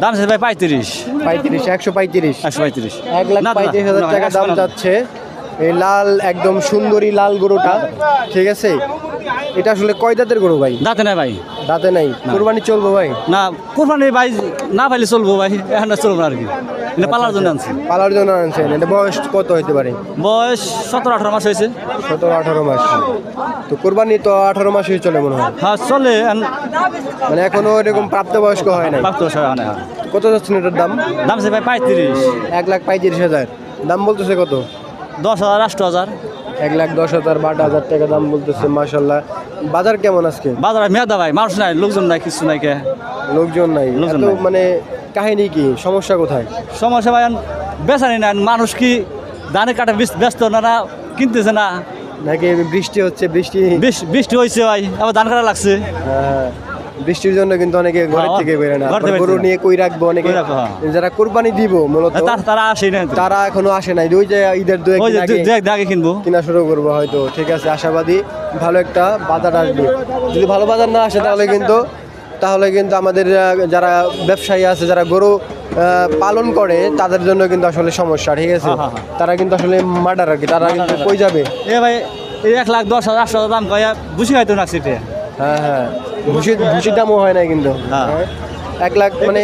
দাম আছে ভাই পঁয়ত্রিশ। পঁয়ত্রিশ একশো পঁয়ত্রিশ। একশো পঁয়ত্রিশ। এক লাখ পঁয়ত্রিশ হাজার টাকা দাম যাচ্ছে। এই লাল একদম সুন্দরী লাল গরুটা ঠিক আছে? এটা আসলে কয় দাঁতের গরু ভাই? দাঁতে নাই ভাই। দাঁতে নাই। কোরবানি চলবো ভাই? না কোরবানি ভাই না ভাইলে চলবো ভাই এখন চলবো না আর কি। এটা পালার জন্য আনছি পালার জন্য আনছেন। এটা বয়স কত হতে পারে? বয়স সতেরো আঠারো মাস হয়েছে। সতেরো আঠারো মাস। তো কোরবানি তো আঠারো মাসই চলে মনে হয়? হ্যাঁ চলে মানে এখনও এরকম প্রাপ্তবয়স্ক হয় নাই? প্রাপ্ত সময় হয়। না। কত যাচ্ছেন এটার দাম? দাম আছে ভাই পঁয়ত্রিশ। এক লাখ পঁয়ত্রিশ হাজার। দাম বলতেছে কত? দশ হাজার আষ্ট হাজার। এক লাখ দশ হাজার বারো হাজার টাকা দাম বলতেছে মাসাল্লাহ বাজার কেমন আজকে? বাজারে মেয়াদা ভাই মানুষ নাই লোকজন নাই কিছু নাই কে। লোকজন নাই। মানে কাহিনী কি? সমস্যা কোথায়? সমস্যা ভাই বেচারি নাই মানুষ কি ধানে কাটা ব্যস্ত না না কিনতেছে না? নাকি বৃষ্টি হচ্ছে বৃষ্টি? বৃষ- বৃষ্টি হয়েছে ভাই আবার ধান কাটা লাগছে। হ্যাঁ, বৃষ্টির জন্য কিন্তু অনেকে ঘরের হ্যাঁ, থেকে বেরোয় না। গরু নিয়ে কই রাখব অনেকে? হ্যাঁ। যারা কোরবানি দিব মূলত তারা আসে না তারা এখনও আসে নাই। ওই যে ঈদের দু আগে কিনবো। কিনা শুরু করব হয়তো। ঠিক আছে আশাবাদী। ভালো একটা বাজার আসবে। যদি ভালো বাজার না আসে তাহলে কিন্তু তাহলে কিন্তু আমাদের যারা ব্যবসায়ী আছে যারা গরু পালন করে তাদের জন্য কিন্তু আসলে সমস্যা ঠিক আছে? হ্যাঁ, হ্যাঁ, হ্যাঁ। তারা কিন্তু আসলে মার্ডার আর কি তারা কিন্তু কই যাবে? এ ভাই এই এক লাখ দশ হাজার আটশো দাম কয়া বুঝি হয়তো না সিটে। হ্যাঁ হ্যাঁ। ভুসি ভুসির দামও হয় না কিন্তু। এক লাখ মানে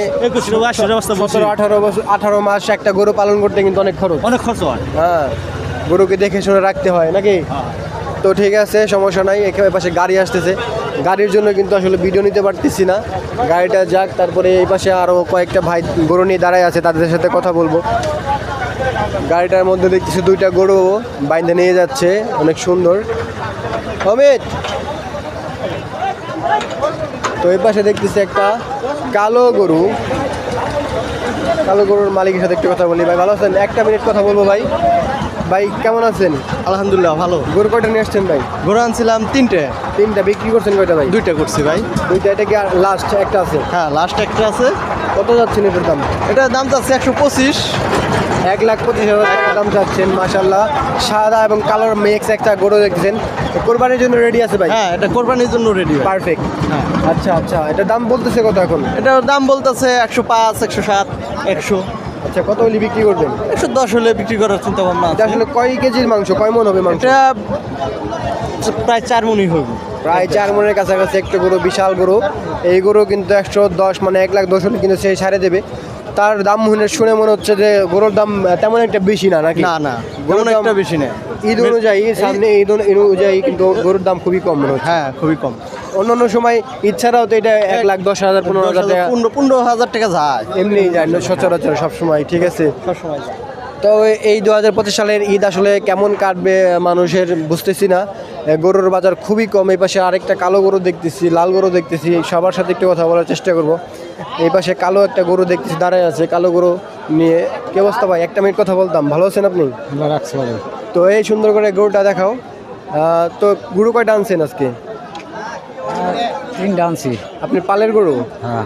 সতেরো আঠারো বছর আঠারো মাস একটা গরু পালন করতে কিন্তু অনেক খরচ। অনেক খরচ হয়। হ্যাঁ। গরুকে দেখে শুনে রাখতে হয় নাকি? তো ঠিক আছে সমস্যা নাই এখানে পাশে গাড়ি আসতেছে। গাড়ির জন্য কিন্তু আসলে ভিডিও নিতে পারতেছি না। গাড়িটা যাক, তারপরে এই পাশে আরও কয়েকটা ভাই গরু নিয়ে দাঁড়ায় আছে, তাদের সাথে কথা বলব। গাড়িটার মধ্যে দেখতেছি দুইটা গরু বাইন্ধে নিয়ে যাচ্ছে, অনেক সুন্দর। অমিত! তো এই পাশে দেখতেছি একটা কালো গরু। কালো গরুর মালিকের সাথে একটু কথা বলি। ভাই, ভালো আছেন? একটা মিনিট কথা বলব ভাই। ভাই কেমন আছেন? আলহামদুলিল্লাহ ভালো। গরু কয়টা নিয়ে আসছেন ভাই? গরু আনছিলাম তিনটে। তিনটা বিক্রি করছেন কয়টা ভাই? দুইটা করছি ভাই। দুইটা এটা কি লাস্ট একটা আছে? হ্যাঁ লাস্ট একটা আছে। কত যাচ্ছেন এটার দাম? এটার দাম চাচ্ছে একশো পঁচিশ। এক লাখ পঁচিশ হাজার টাকা দাম যাচ্ছেন মাশাল্লাহ সাদা এবং কালোর মিক্স একটা গরু দেখছেন কোরবানির জন্য রেডি আছে ভাই? হ্যাঁ এটা কোরবানির জন্য রেডি পারফেক্ট হ্যাঁ। আচ্ছা আচ্ছা এটা দাম বলতেছে কত এখন? এটার দাম বলতেছে একশো পাঁচ একশো সাত একশো। আচ্ছা কত হলে বিক্রি করবেন? একশো দশ হলে বিক্রি করার চিন্তা ভাবনা এটা। আসলে কয় কেজির মাংস? কয় মন হবে মাংস? এটা প্রায় চার মনই হইব প্রায় চার মনের কাছাকাছি একটা গরু বিশাল গরু। এই গরু কিন্তু একশো দশ মানে এক লাখ দশ হলে কিন্তু সে সারে দেবে। তার দাম শুনে মনে হচ্ছে যে গরুর দাম তেমন একটা বেশি না নাকি? না না গরুর একটা বেশি না। ঈদ অনুযায়ী সামনে ঈদ অনুযায়ী কিন্তু গরুর দাম খুবই কম মনে হচ্ছে। হ্যাঁ খুবই কম। অন্যান্য অন্য সময় ইচ্ছারাও তো এটা এক লাখ দশ হাজার পনেরো হাজার টাকা পনেরো হাজার টাকা যায়। এমনি যায় সচরাচর সবসময় ঠিক আছে? সবসময়। তো এই দু হাজার পঁচিশ সালের ঈদ আসলে কেমন কাটবে মানুষের বুঝতেছি না। গরুর বাজার খুবই কম এই পাশে আরেকটা কালো গরু দেখতেছি লাল গরু দেখতেছি সবার সাথে একটু কথা বলার চেষ্টা করব। এই পাশে কালো একটা গরু দেখতেছি দাঁড়ায় আছে কালো গরু নিয়ে কি অবস্থা ভাই? একটা মিনিট কথা বলতাম ভালো আছেন আপনি? রাখছি ভালো। তো এই সুন্দর করে গরুটা দেখাও। তো গরু কয়টা আনছেন আজকে? তিনটা আনছি। আপনি পালের গরু? হ্যাঁ।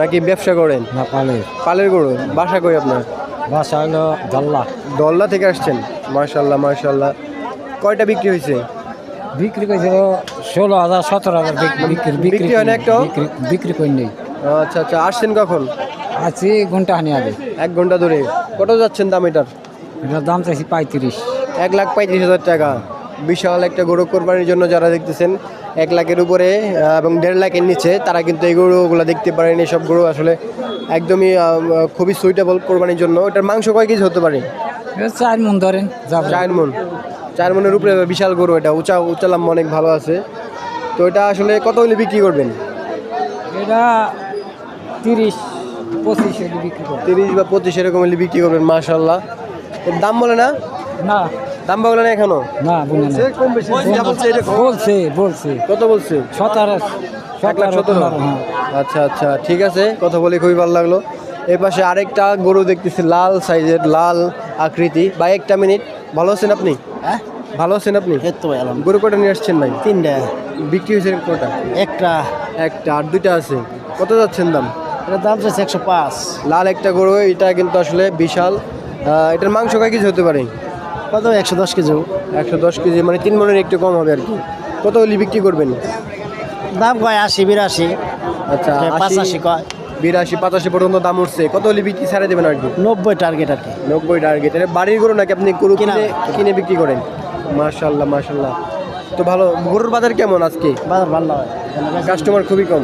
নাকি ব্যবসা করেন? না পালে পালের গরু বাসা কই আপনার? বাসা হলো দল্লা দল্লা থেকে আসছেন? মার্শাল্লাহ মার্শাল্লাহ কয়টা বিক্রি হয়েছে? বিক্রি করেছিল ষোলো হাজার সতেরো হাজার বিক্রি বিক্রি হয় না একটাও? বিক্রি বিক্রি করে নেই আচ্ছা আচ্ছা আসছেন কখন? আছি ঘণ্টা হানি আগে। এক ঘণ্টা ধরে। কত যাচ্ছেন দাম এটার? এটার দাম চাইছি পঁয়ত্রিশ। এক লাখ পঁয়ত্রিশ হাজার টাকা। বিশাল একটা গরু কোরবানির জন্য যারা দেখতেছেন এক লাখের উপরে এবং দেড় লাখের নিচে তারা কিন্তু এই গরুগুলো দেখতে পারেন। সব গরু আসলে একদমই খুবই সুইটেবল কোরবানির জন্য। ওটার মাংস কয় কেজি হতে পারে? চার মন ধরেন চার মন। চার মনের উপরে বিশাল গরু এটা। উঁচা উঁচা লাম্বা অনেক ভালো আছে। তো এটা আসলে কত হলে বিক্রি করবেন? এটা তিরিশ পঁচিশ বিক্রি করব। তিরিশ বা পঁচিশ এরকম হলে বিক্রি করবেন মাশাল্লাহ এর দাম বলে না? না। দাম বলে না এখনও? না বলে না। কম বেশি। যা বলছে এটা। বলছে বলছে। কত বলছে? সতেরো এক লাখ সতেরো পনেরো, হ্যাঁ। আচ্ছা আচ্ছা ঠিক আছে। কথা বলে খুবই ভালো লাগল। এই পাশে আরেকটা গরু দেখতেছি লাল সাইজের লাল আকৃতি। বা একটা মিনিট। ভালো আছেন আপনি? হ্যাঁ? ভালো আছেন আপনি। গরু কটা নিয়ে আসছেন ভাই? তিনটা। বিক্রি হয়েছে কটা একটা। একটা আর দুইটা আছে। কত যাচ্ছেন দাম? এটার দাম চাচ্ছে একশো পাঁচ। লাল একটা গরু এটা কিন্তু আসলে বিশাল। এটার মাংস কয় কেজি হতে পারে? কত? একশো দশ কেজি। একশো দশ কেজি মানে তিন মনের একটু কম হবে আর কি। কত হলে বিক্রি করবেন? দাম কয়? আশি বিরাশি। আচ্ছা পাঁচাশি কয়? বিরাশি পঁচাশি পর্যন্ত দাম উঠছে। কত হলে বিক্রি ছাড়ে দেবেন আর কি? নব্বই টার্গেট আর কি। নব্বই টার্গেট এটা বাড়ির গরু নাকি আপনি গরু কিনে কিনে বিক্রি করেন? মার্শাল্লাহ মার্শাল্লাহ তো ভালো গরুর বাজার কেমন আজকে? বাজার ভালো কাস্টমার খুবই কম।